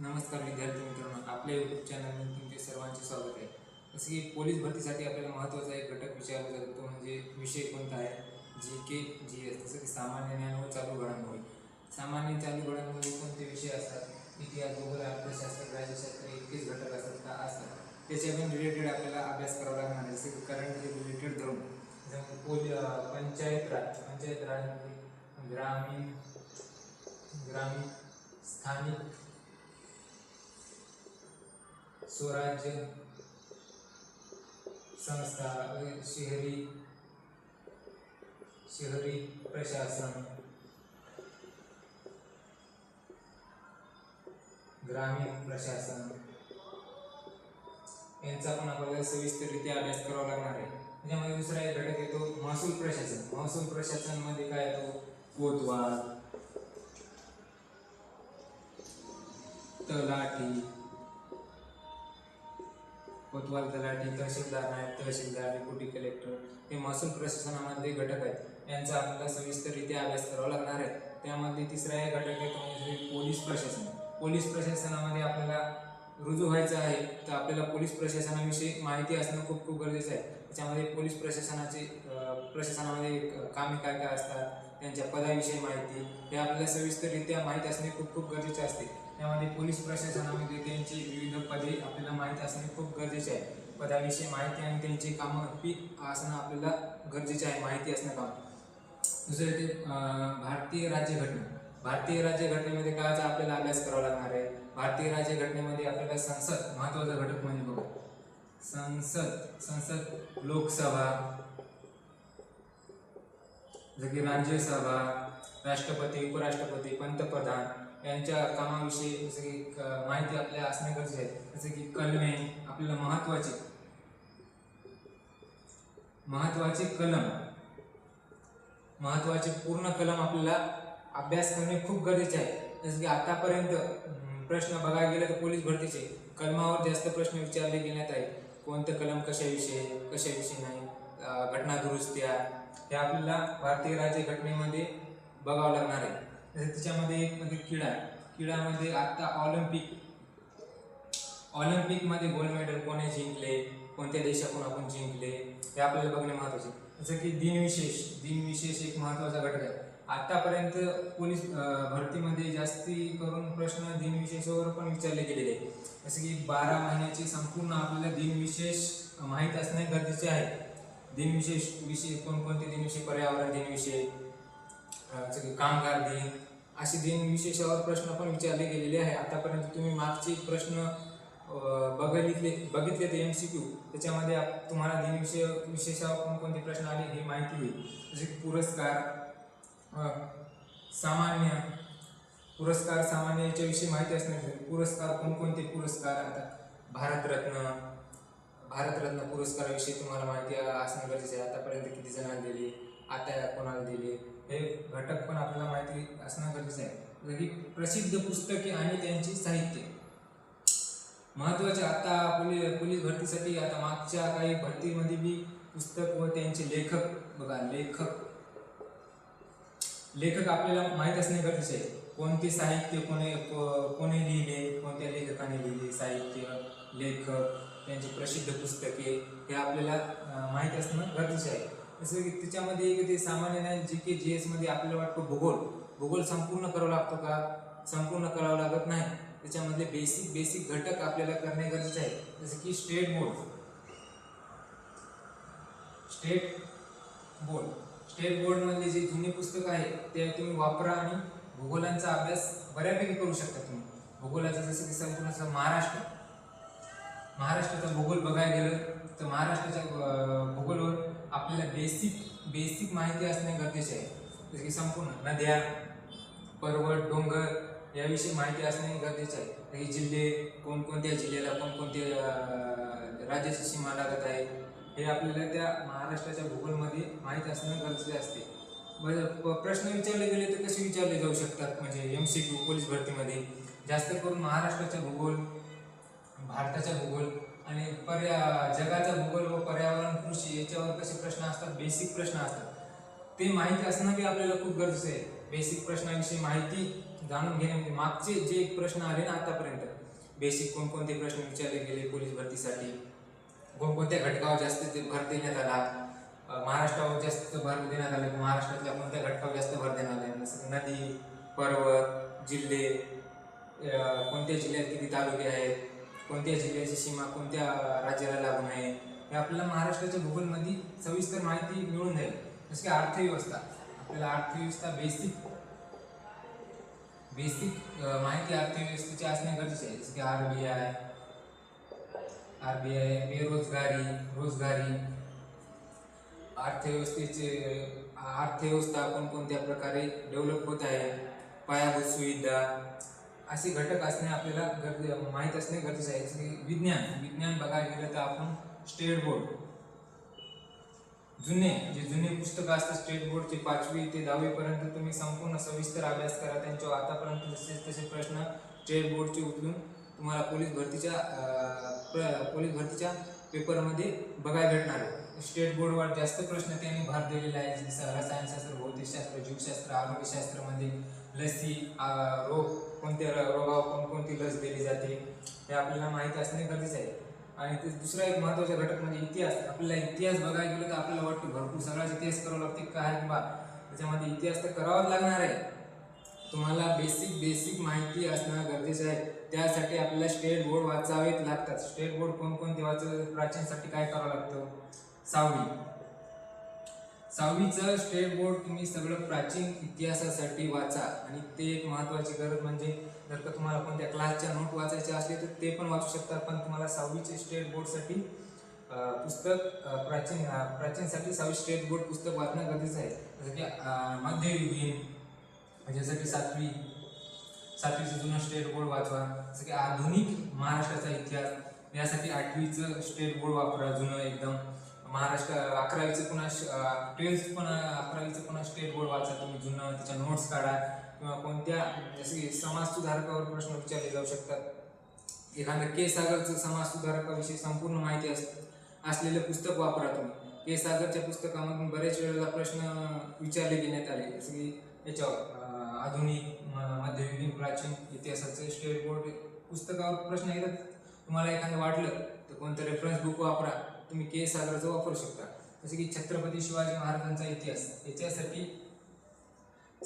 नमस्कार विद्यार्थी मित्रांनो आपल्या यूट्यूब चॅनलमध्ये तुमचे सर्वांचे स्वागत आहे. जसं की पोलीस भरतीसाठी आपल्याला महत्त्वाचा एक घटक विचारला जातो तो म्हणजे विषय कोणता आहे? जी के जी एस जसं की सामान्य ज्ञान व चालू घडामोडी. सामान्य चालू घडामोडी कोणते विषय असतात? इतिहास भूगोल अर्थशास्त्र राज्यशास्त्र इतकेच घटक असतात का? असतात. त्याच्या पण रिलेटेड आपल्याला अभ्यास करावा लागणार आहे जसं की करंट रिलेटेड धरून पोली पंचायत राज पंचायत राजमध्ये म्हणजे ग्रामीण ग्रामीण स्थानिक स्वराज्य संस्था शहरी शहरी प्रशासन ग्रामीण प्रशासन. यांचा पण आपल्याला सविस्तररित्या अभ्यास करावा लागणार आहे. त्याच्यामध्ये दुसरा एक घटक येतो महसूल प्रशासन. महसूल प्रशासनमध्ये काय येतो? कोतवाल तलाठी कोतवाल तलाठी तहसीलदार नायब तहसीलदार डेप्युटी कलेक्टर हे महसूल प्रशासनामध्ये घटक आहेत. यांचा आपल्याला सविस्तररित्या अभ्यास करावा लागणार आहे. त्यामध्ये तिसरा एक घटक येतो म्हणजे पोलीस प्रशासन. पोलीस प्रशासनामध्ये आपल्याला रुजू व्हायचं आहे तर आपल्याला पोलीस प्रशासनाविषयी माहिती असणं खूप खूप गरजेचं आहे. त्याच्यामध्ये पोलीस प्रशासनाचे प्रशासनामध्ये कामे काय काय असतात? त्यांच्या पदाविषयी माहिती. हे आपल्याला सविस्तररित्या माहिती असणे खूप खूप गरजेचे असते. त्यामध्ये पोलीस प्रशासनामध्ये त्यांची विविध पदे आपल्याला माहिती असणे खूप गरजेचे आहे. पदाविषयी माहिती आणि त्यांची कामं ही असणं आपल्याला गरजेचे आहे माहिती असणं काम. दुसरं ते अं, भारतीय राज्यघटना. भारतीय राज्यघटनेमध्ये काळाचा आपल्याला अभ्यास करावा लागणार आहे? भारतीय राज्यघटनेमध्ये आपल्याला संसद महत्त्वाचा घटक म्हणजे बघा. संसद संसद लोकसभा जसं की राज्यसभा राष्ट्रपती उपराष्ट्रपती पंतप्रधान यांच्या कामाविषयी जसं की माहिती आपल्याला असणे गरजेचे आहे. जसं की कलमे आपल्याला महत्त्वाचे महत्त्वाचे कलम महत्त्वाचे पूर्ण कलम आपल्याला अभ्यास करणे खूप गरजेचे आहे. जसं की आतापर्यंत प्रश्न बघायला गेले तर पोलीस भरतीचे कलमावर जास्त प्रश्न विचारले गेल्यात आहेत कोणतं कलम कशाविषयी कशाविषयी नाही? घटना दुरुस्त्या हे आपल्याला भारतीय राज्यघटनेमध्ये बघावं लागणार आहे. तसेच त्याच्यामध्ये एक म्हणजे क्रीडा क्रीडामध्ये आता ऑलिम्पिक ऑलिम्पिकमध्ये गोल्ड मेडल कोणी जिंकले? कोणत्या देशाकडून आपण जिंकले? हे आपल्याला बघणे महत्त्वाचे जसं की दिनविशेष दिनविशेष एक महत्त्वाचा घटक आहे. आतापर्यंत पोलीस भरतीमध्ये जास्ती करून प्रश्न दिनविशेषावर पण विचारले गेलेले आहेत. जसं की बारा महिन्याचे संपूर्ण आपल्याला दिनविशेष माहीत असणे गरजेचे आहे. दिनविशेष विषय कोणकोणते दिनविषय पर्यावरण दिनविषय कामगार दिन असे दिनविशेषावर प्रश्न पण विचारले गेलेले आहे. आतापर्यंत तुम्ही मागचे प्रश्न बघितले बघितले ते एम सी क्यू त्याच्यामध्ये तुम्हाला दिनविषय विशेषावर कोणकोणते प्रश्न आले हे माहिती होईल. जसे की पुरस्कार सामान्य पुरस्कार सामान्य याच्याविषयी माहिती असणार. पुरस्कार कोणकोणते पुरस्कार? आता भारतरत्न भारतरत्न पुरस्काराविषयी तुम्हाला माहिती असणं गरजेचं आहे. आतापर्यंत किती जणांना दिली आता कोणाला दिली हे घटक पण आपल्याला माहिती असणं गरजेचं आहे. जसं की प्रसिद्ध पुस्तके आणि त्यांची साहित्य. महत्त्वाचे आता पोलीस पोलीस भरतीसाठी आता मागच्या काही भरतीमध्ये बी पुस्तक व त्यांचे लेखक बघा लेखक. लेखक आपल्याला माहीत असणे गरजेचे आहे. कोणते साहित्य कोणी कोणी लिहिले कोणत्या लेखकाने लिहिले साहित्य लेखक. त्यांची प्रसिद्ध पुस्तके हे आपल्याला माहीत असणं गरजेचं आहे. जसं की त्याच्यामध्ये एक ते सामान्य ज्ञान जी के जी एसमध्ये आपल्याला वाटतं भूगोल. भूगोल संपूर्ण करावा लागतो का? संपूर्ण करावा लागत नाही. त्याच्यामधले बेसिक बेसिक घटक आपल्याला करणे गरजेचे आहे. जसं की state board state board state बोर्डमधले जे जुनी पुस्तकं आहे ते तुम्ही वापरा आणि भूगोलांचा अभ्यास बऱ्यापैकी करू शकता तुम्ही. भूगोलाचं जसं की संपूर्ण महाराष्ट्र महाराष्ट्राचा भूगोल बघायला गेलं तर महाराष्ट्राच्या भूगोलवर आपल्याला बेसिक बेसिक माहिती असणे गरजेचे आहे. जसं की संपूर्ण नद्या पर्वत डोंगर याविषयी माहिती असणे गरजेचे आहे. जसं की जिल्हे कोणकोणत्या जिल्ह्याला कोणकोणत्या राज्याची सीमा लागत आहे हे आपल्याला त्या महाराष्ट्राच्या भूगोलमध्ये माहीत असणं गरजेचे असते. बरं प- प्रश्न विचारले गेले तर कसे विचारले जाऊ शकतात? म्हणजे एम सी क्यू पोलीस भरतीमध्ये. जास्त करून महाराष्ट्राचा भूगोल भारताचा भूगोल आणि पर्या जगाचा भूगोल व पर्यावरण कृषी याच्यावर कसे प्रश्न असतात बेसिक प्रश्न असतात. ते माहिती असणं बी आपल्याला खूप गरजेचं आहे. बेसिक प्रश्नाविषयी माहिती जाणून घेणे म्हणजे मागचे जे प्रश्न आले ना आतापर्यंत बेसिक कोणकोणते प्रश्न विचारले गेले पोलीस भरतीसाठी कोणकोणत्या घटकावर जास्त ते भर देण्यात आला महाराष्ट्रावर जास्त भर देण्यात आला महाराष्ट्रातल्या कोणत्या घटकावर जास्त भर देण्यात आला जसं नदी पर्वत जिल्हे कोणत्या जिल्ह्यात किती तालुके आहेत कोणत्या जिल्ह्याची सीमा कोणत्या राज्याला लागून आहे हे आपल्याला महाराष्ट्राच्या भूगोलमध्ये सविस्तर माहिती मिळून जाईल. जसं की अर्थव्यवस्था आपल्याला अर्थव्यवस्था बेसिक बेसिक माहिती अर्थव्यवस्थेची असणे गरजेचे आहे. जसं की R B I R B I बेरोजगारी रोजगारी अर्थव्यवस्थेचे अर्थव्यवस्था कोणकोणत्या प्रकारे डेव्हलप होत आहे पायाभूत सुविधा असे घटक असणे आपल्याला गरजे माहीत असणे गरजेचं आहे. जसं की विज्ञान विज्ञान बघायला गेलं तर आपण स्टेट बोर्ड जुने जे जुने पुस्तकं असतात स्टेट बोर्डचे पाचवी ते दहावीपर्यंत तुम्ही संपूर्ण सविस्तर अभ्यास करा. त्यांच्यावर आतापर्यंत जसे तसे प्रश्न स्टेट बोर्डचे उचलून तुम्हाला पोलीस भरतीच्या पोलीस भरतीच्या पेपरमध्ये बघायला भेटणार आहे. स्टेट बोर्डवर जास्त प्रश्न त्यांनी भर दिलेला आहे. जसं रसायनशास्त्र भौतिकशास्त्र जीवशास्त्र आरोग्यशास्त्रामध्ये. लसी रोग कोणत्या रोगावर कोणकोणती लस दिली जाते हे आपल्याला माहिती असणे गरजेचं आहे. आणि ते दुसरा एक महत्त्वाचा घटक म्हणजे इतिहास आपल्याला इतिहास बघायला गेलं तर आपल्याला वाटतं भरपूर सगळाच इतिहास करावा लागते काय बा त्याच्यामध्ये इतिहास तर करावाच लागणार आहे. तुम्हाला बेसिक बेसिक माहिती असणं गरजेचं आहे. त्यासाठी आपल्याला स्टेट बोर्ड वाचावेच लागतात. स्टेट बोर्ड कोणकोणते वाच प्राचीनसाठी काय करावं लागतं? सावळी सहावीचं स्टेट बोर्ड तुम्ही सगळं प्राचीन इतिहासासाठी वाचा. आणि ते एक महत्त्वाची गरज म्हणजे जर का तुम्हाला कोणत्या क्लासच्या नोट वाचायच्या असले तर ते पण वाचू शकतात. पण तुम्हाला सहावीचे स्टेट बोर्डसाठी पुस्तक प्राचीन प्राचीनसाठी सहावी स्टेट बोर्ड पुस्तक वाचणं गरजेचं आहे. जसं की मध्ययुगीन म्हणजे जसं की सातवी सातवीचं जुनं स्टेट बोर्ड वाचवा. जसं की आधुनिक महाराष्ट्राचा इतिहास यासाठी आठवीचं स्टेट बोर्ड वापरा जुनं एकदम. महाराष्ट्र अकरावीचं पुन्हा ट्वेल्थ पण अकरावीचं पुन्हा स्टेट बोर्ड वाचा तुम्ही जुनं त्याच्या नोट्स काढा किंवा कोणत्या जसे की समाज सुधारकावर प्रश्न विचारले जाऊ शकतात. एखादं के सागरचं समाज सुधारकाविषयी संपूर्ण माहिती अस असलेलं पुस्तक वापरा तुम्ही. के सागरच्या पुस्तकामधून बरेच वेळेला प्रश्न विचारले घेण्यात आले. जसे की याच्यावर आधुनिक म- मध्ययुगीन प्राचीन इतिहासाचे स्टेट बोर्ड पुस्तकावर प्रश्न येतात. तुम्हाला एखादं वाटलं तर कोणतं रेफरन्स बुक वापरा. तुम्ही के सागरचं वापरू शकता. जसे की छत्रपती शिवाजी महाराजांचा इतिहास. याच्यासाठी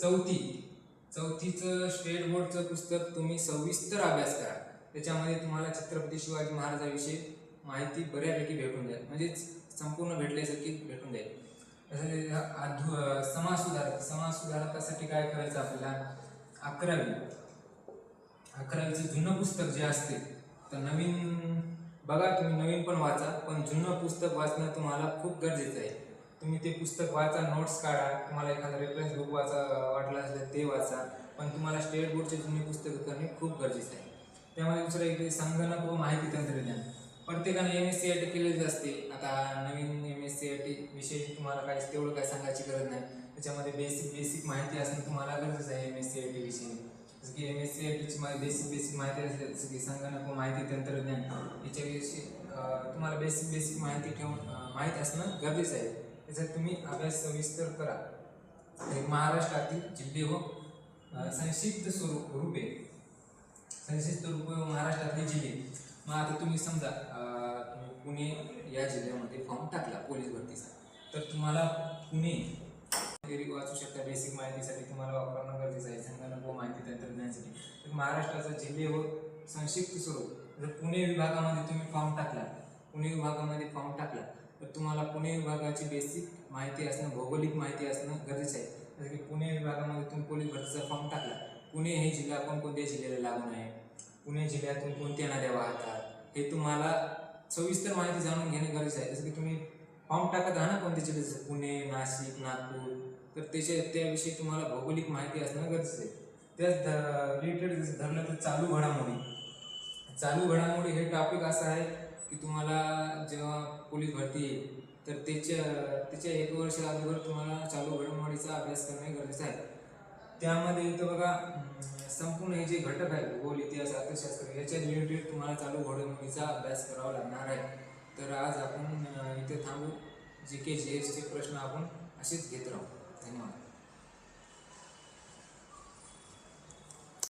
चौथी चौथीचं स्टेट बोर्डचं पुस्तक तुम्ही सविस्तर अभ्यास करा. त्याच्यामध्ये तुम्हाला छत्रपती शिवाजी महाराजाविषयी माहिती बऱ्यापैकी भेटून जाईल. म्हणजेच संपूर्ण भेटल्यासारखी भेटून जाईल. तसेच आधु अं, समाज सुधारक समाज सुधारकासाठी काय करायचं आपल्याला? अकरावी. अकरावीचं जुनं पुस्तक जे असते तर नवीन बघा तुम्ही नवीन पण वाचा पण जुनं पुस्तक वाचणं तुम्हाला खूप गरजेचं आहे. तुम्ही ते पुस्तक वाचा नोट्स काढा. तुम्हाला एखादा रेफरन्स बुक वाचा वाटलं असेल ते वाचा. पण तुम्हाला स्टेट बोर्डचे जुने पुस्तकं करणे खूप गरजेचं आहे. त्यामध्ये दुसरं एक संगणक व माहिती तंत्रज्ञान. प्रत्येकाने M S C I T केलेलीच असते. आता नवीन M S C I T विषयी तुम्हाला काय तेवढं काय सांगायची गरज नाही. त्याच्यामध्ये बेसिक बेसिक माहिती असणं तुम्हाला गरजेचं आहे M S C I T विषयी. जसं की एम एस सी आय टीची बेसिक बेसिक माहिती असेल जसं की संगणक व माहिती तंत्रज्ञान याच्याविषयी तुम्हाला बेसिक बेसिक माहिती ठेवून माहीत असणं गरजेचं आहे त्याचा तुम्ही अभ्यास सविस्तर करा महाराष्ट्रातील जिल्हे व संक्षिप्त स्वरूप रूपे संक्षिप्त रूप व महाराष्ट्रातले जिल्हे मग आता तुम्ही समजा तुम्ही पुणे या जिल्ह्यामध्ये फॉर्म टाकला पोलीस भरतीचा तर तुम्हाला पुणे थेरी वाचू शकता बेसिक माहितीसाठी तुम्हाला वापरणं गरजेचं आहे. संगणक व माहिती तंत्रज्ञानासाठी. तर महाराष्ट्राचा जिल्हे व संक्षिप्त स्वरूप जर पुणे विभागामध्ये तुम्ही फॉर्म टाकला पुणे विभागामध्ये फॉर्म टाकला तर तुम्हाला पुणे विभागाची बेसिक माहिती असणं भौगोलिक माहिती असणं गरजेचं आहे. जसं की पुणे विभागामध्ये तुम्ही पोलीस भरतीचा फॉर्म टाकला पुणे हे जिल्हा कोणकोणत्या जिल्ह्याला लागून आहे? पुणे जिल्ह्यातून कोणत्या नद्या वाहतात? हे तुम्हाला सविस्तर माहिती जाणून घेणे गरजेचं आहे. जसं की तुम्ही फॉर्म टाकत राहा ना कोणत्या जिल्ह्यात जसं पुणे नाशिक नागपूर. तर त्याच्या त्याविषयी तुम्हाला भौगोलिक माहिती असणं गरजेचं आहे. त्याच ध रिलेटेड धरलं तर चालू घडामोडी. चालू घडामोडी हे टॉपिक असं आहे की तुम्हाला जेव्हा पोलीस भरती येईल तर त्याच्या त्याच्या एक वर्ष अगोदर तुम्हाला चालू घडामोडीचा अभ्यास करणे गरजेचं आहे. त्यामध्ये इथं बघा संपूर्ण हे जे घटक आहे भूगोल इतिहास अर्थशास्त्र याच्या रिलेटेड तुम्हाला चालू घडामोडीचा अभ्यास करावा लागणार आहे. तर आज आपण इथे थांबू. जी के जी एसचे प्रश्न आपण असेच घेत राहू. धन्यवाद.